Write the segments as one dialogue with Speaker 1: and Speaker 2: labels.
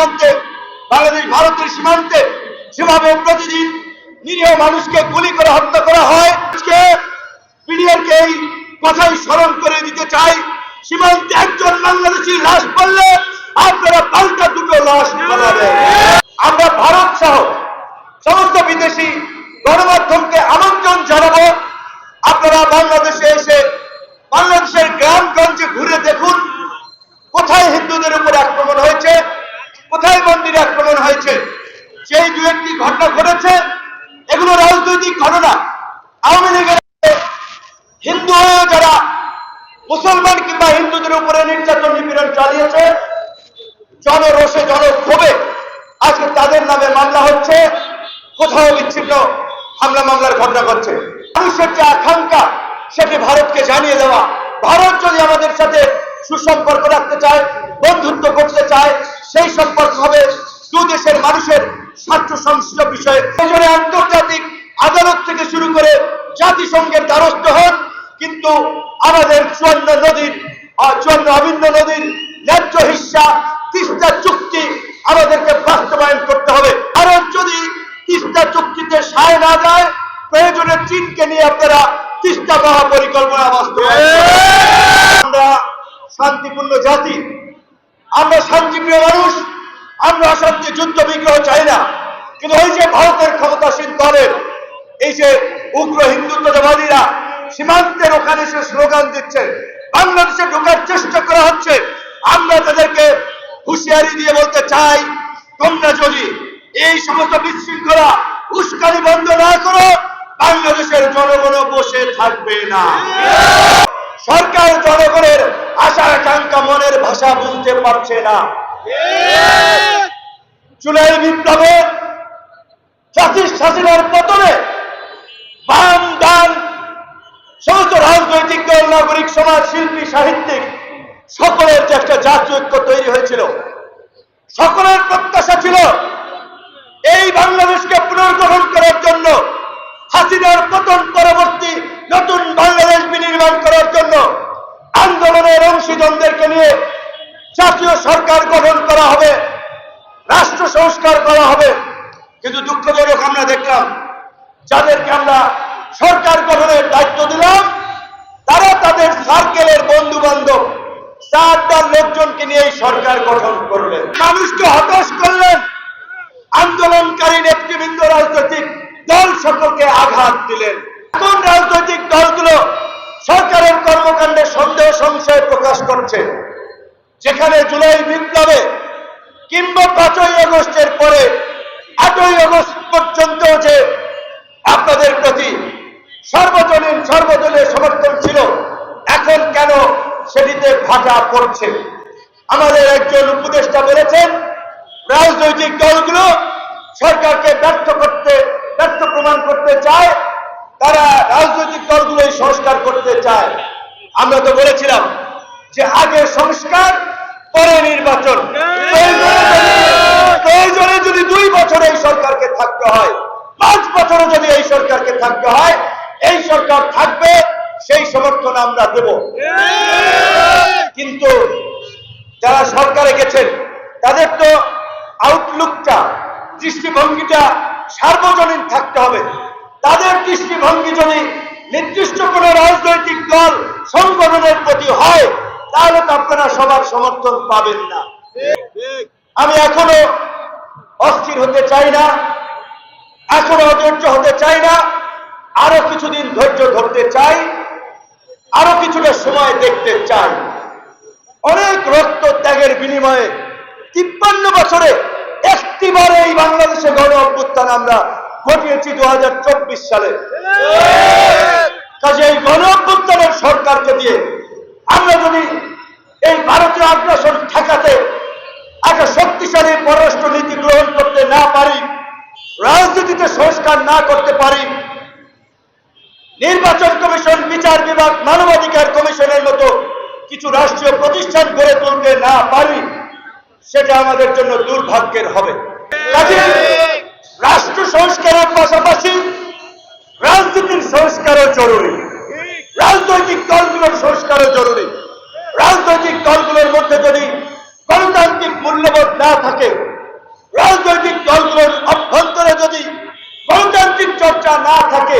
Speaker 1: সীমান্তে, বাংলাদেশ ভারতের সীমান্তে যেভাবে প্রতিদিন নিরীহ মানুষকে গুলি করে হত্যা করা হয়। পিডিআরকে এই কথাই স্মরণ করে দিতে চাই। সীমান্তে একজন বাংলাদেশি লাশ পড়লে আপনারা পাল্টা দুটো লাশ আমরা ভারত সহ সমস্ত বিদেশি গণমাধ্যমকে সেই দু একটি ঘটনা ঘটেছে, এগুলো রাজনৈতিক ঘটনা। আওয়ামী লীগের হিন্দু যারা মুসলমান কিংবা হিন্দুদের উপরে নির্যাতন, নিপীড়ন চালিয়েছে জনরোষে জনক্ষোভে আজকে তাদের নামে মামলা হচ্ছে, কোথাও বিচ্ছিন্ন হামলা মামলার ঘটনা ঘটছে। মানুষের যে আকাঙ্ক্ষা, সেটি ভারতকে জানিয়ে দেওয়া। ভারত যদি আমাদের সাথে সুসম্পর্ক রাখতে চায়, বন্ধুত্ব করতে চায়, সেই সম্পর্ক হবে আমাদের চুয়ান্ন নদীর চুয়ান্ন অভিন্ন নদীর ন্যায্য হিস্সা তিস্তা চুক্তি আমাদেরকে বাস্তবায়ন করতে হবে। কারণ যদি তিস্তা চুক্তিতে সায় না যায়, প্রয়োজনে চীনকে নিয়ে আপনারা তিস্তা মহা পরিকল্পনা বাস্তবায়ন আমরা শান্তিপূর্ণ জাতি, আমরা শান্তিপ্রিয় মানুষ, আমরা অশান্তি যুদ্ধ বিগ্রহ চাই না। কিন্তু ওই যে ভারতের ক্ষমতাসীন দলের, এই যে উগ্র হিন্দুত্ববাদীরা সীমান্তের ওখানে সে স্লোগান দিচ্ছে বাংলাদেশে ঢোকার চেষ্টা করা হচ্ছে। আমরা তাদেরকে হুঁশিয়ারি দিয়ে বলতে চাই, তোমরা যদি এই সমস্ত বিশৃঙ্খলা, উস্কানি বন্ধ না করো, বাংলাদেশের জনগণ বসে থাকবে না। সরকার জনগণের আশা আকাঙ্ক্ষা মনের ভাষা বুঝতে পারছে না। জুলাই বিপ্লবে জাতির শাসনের পতনে বাম ডান রাজনৈতিক দল, নাগরিক সমাজ, শিল্পী, সাহিত্যিক, সকলের যে একটা জাতীয় ঐক্য তৈরি হয়েছিল। সকলের প্রত্যাশা ছিল এই বাংলাদেশকে পুনর্গঠন করার জন্য, হাসিনার পতন পরবর্তী নতুন বাংলাদেশ বিনির্মাণ করার জন্য আন্দোলনের অংশীজনদেরকে নিয়ে জাতীয় সরকার গঠন করা হবে, রাষ্ট্র সংস্কার করা হবে। কিন্তু দুঃখজনক আমরা দেখলাম, যাদেরকে আমরা সরকার গঠনের দায়িত্ব দিলাম তারা তাদের সার্কেলের বন্ধু বান্ধব চারটার লোকজনকে নিয়ে সরকার গঠন করলেন। মানুষকে হতাশ করলেন। আন্দোলনকারী নেতৃবৃন্দ রাজনৈতিক দল সকলকে আঘাত দিলেন। কোন রাজনৈতিক দলগুলো সরকারের কর্মকাণ্ডে সন্দেহ সংশয় প্রকাশ করছে। যেখানে জুলাই বিপ্লবে কিংবা পাঁচই আগস্টের পরে আটই আগস্ট পর্যন্ত যে আপনাদের প্রতি সর্বজনীন সর্বদলীয় সমর্থন ছিল। এখন কেন সেটিতে ভাটা পড়ছে? আমাদের একজন উপদেষ্টা বলেছেন, রাজনৈতিক দলগুলো সরকারকে ব্যর্থ করতে, ব্যর্থ প্রমাণ করতে চায়, তারা রাজনৈতিক দলগুলো সংস্কার করতে চায়। আমরা তো বলেছিলাম যে আগে সংস্কার, পরে নির্বাচন। যদি দুই বছর এই সরকারকে থাকতে হয় পাঁচ বছরও যদি এই সরকারকে থাকতে হয়, এই সরকার থাকবে, সেই সমর্থন আমরা দেব। কিন্তু যারা সরকারে গেছেন, তাদের তো আউটলুকটা দৃষ্টিভঙ্গিটা সার্বজনীন থাকতে হবে। তাদের দৃষ্টিভঙ্গি যদি নির্দিষ্ট কোন রাজনৈতিক দল সংগঠনের প্রতি হয়, তাহলে তো আপনারা সবার সমর্থন পাবেন না। আমি এখনও অস্থির হতে চাই না। এখনও অধৈর্য হতে চাই না। আরও কিছুদিন ধৈর্য ধরতে চাই। আরও কিছুটা সময় দেখতে চাই। অনেক রক্ত ত্যাগের বিনিময়ে তিপ্পান্ন বছরে একটিবার এই বাংলাদেশে গণ অভ্যুত্থান আমরা ঘটিয়েছি দু হাজার চব্বিশ সালে। কাজে এই গণ অভ্যুত্থানের সরকারকে দিয়ে আমরা যদি এই ভারতীয় আগ্রাসন ঠেকাতে একটা শক্তিশালী পররাষ্ট্র নীতি গ্রহণ করতে না পারি রাজনীতিতে সংস্কার না করতে পারি। নির্বাচন কমিশন, বিচার বিভাগ, মানবাধিকার কমিশনের মতো কিছু রাষ্ট্রীয় প্রতিষ্ঠান গড়ে তুলতে না পারি, সেটা আমাদের জন্য দুর্ভাগ্যের হবে। রাষ্ট্র সংস্কারের পাশাপাশি রাজনীতির সংস্কারও জরুরি। রাজনৈতিক দলগুলোর সংস্কারও জরুরি। রাজনৈতিক দলগুলোর মধ্যে যদি গণতান্ত্রিক মূল্যবোধ না থাকে রাজনৈতিক দলগুলোর অভ্যন্তরে যদি গণতান্ত্রিক চর্চা না থাকে,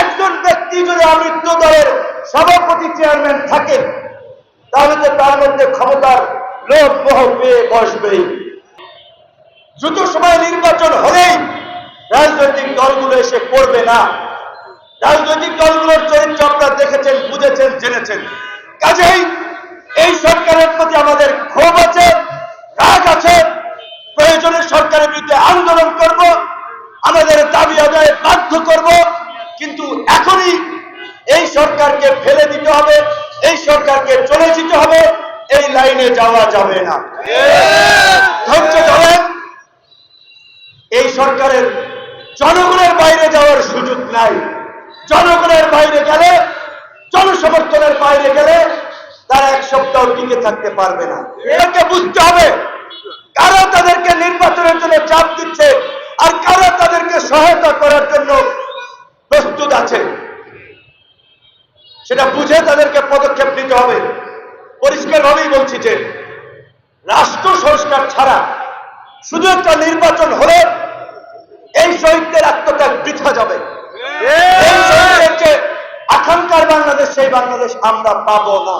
Speaker 1: একজন ব্যক্তি যদি আমৃত্য দলের সভাপতি চেয়ারম্যান থাকে, তাহলে তো তার মধ্যে ক্ষমতার লোভ মোহ পেয়ে বসবেই। দ্রুত সময় নির্বাচন হলেই রাজনৈতিক দলগুলো এসে পড়বে না। রাজনৈতিক দলগুলোর চরিত্র আপনারা দেখেছেন, বুঝেছেন, জেনেছেন। কাজেই এই সরকারের প্রতি আমাদের ক্ষোভ আছে রাগ আছে প্রয়োজনে সরকারের বিরুদ্ধে আন্দোলন করব আমাদের দাবি আদায়ে বাধ্য করব কিন্তু এখনই এই সরকারকে ফেলে দিতে হবে, এই সরকারকে চলে যেতে হবে, এই লাইনে যাওয়া যাবে না। ধৈর্য ধরেন, এই সরকারের জনগণের বাইরে যাওয়ার সুযোগ নাই। জনগণের বাইরে গেলে, জনসমর্থনের বাইরে গেলে তারা এক সপ্তাহ টিকে থাকতে পারবে না। এটাকে বুঝতে হবে, কারা তাদেরকে নির্বাচনের জন্য চাপ দিচ্ছে আর কারা তাদেরকে সহায়তা করার জন্য সেটা বুঝে তাদেরকে পদক্ষেপ নিতে হবে। পরিষ্কারভাবেই বলছি যে রাষ্ট্র সংস্কার ছাড়া শুধু একটা নির্বাচন হলে এই শহীদদের আত্মত্যাগ বৃথা যাবে। আকাঙ্ক্ষার বাংলাদেশ সেই বাংলাদেশ আমরা পাবো না।